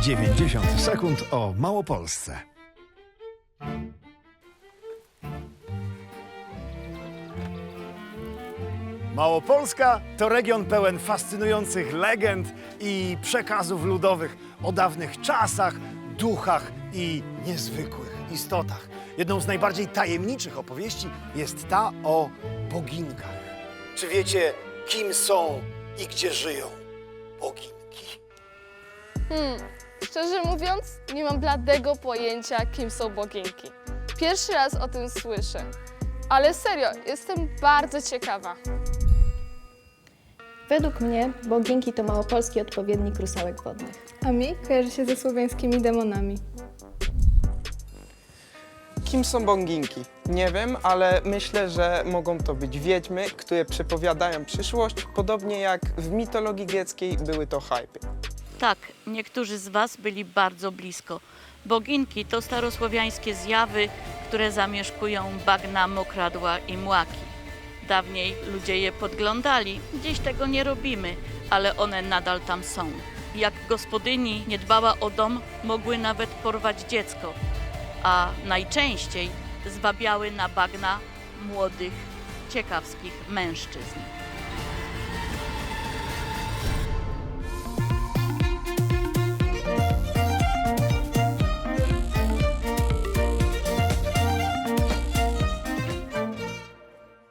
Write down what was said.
90 sekund o Małopolsce. Małopolska to region pełen fascynujących legend i przekazów ludowych o dawnych czasach, duchach i niezwykłych istotach. Jedną z najbardziej tajemniczych opowieści jest ta o boginkach. Czy wiecie, kim są i gdzie żyją boginki? Szczerze mówiąc, nie mam bladego pojęcia, kim są boginki. Pierwszy raz o tym słyszę. Ale serio, jestem bardzo ciekawa. Według mnie boginki to małopolski odpowiednik rusałek wodnych. A mi kojarzy się ze słowiańskimi demonami. Kim są bonginki? Nie wiem, ale myślę, że mogą to być wiedźmy, które przepowiadają przyszłość, podobnie jak w mitologii greckiej były to hypy. Tak, niektórzy z Was byli bardzo blisko. Boginki to starosłowiańskie zjawy, które zamieszkują bagna, mokradła i młaki. Dawniej ludzie je podglądali, dziś tego nie robimy, ale one nadal tam są. Jak gospodyni nie dbała o dom, mogły nawet porwać dziecko, a najczęściej zwabiały na bagna młodych, ciekawskich mężczyzn.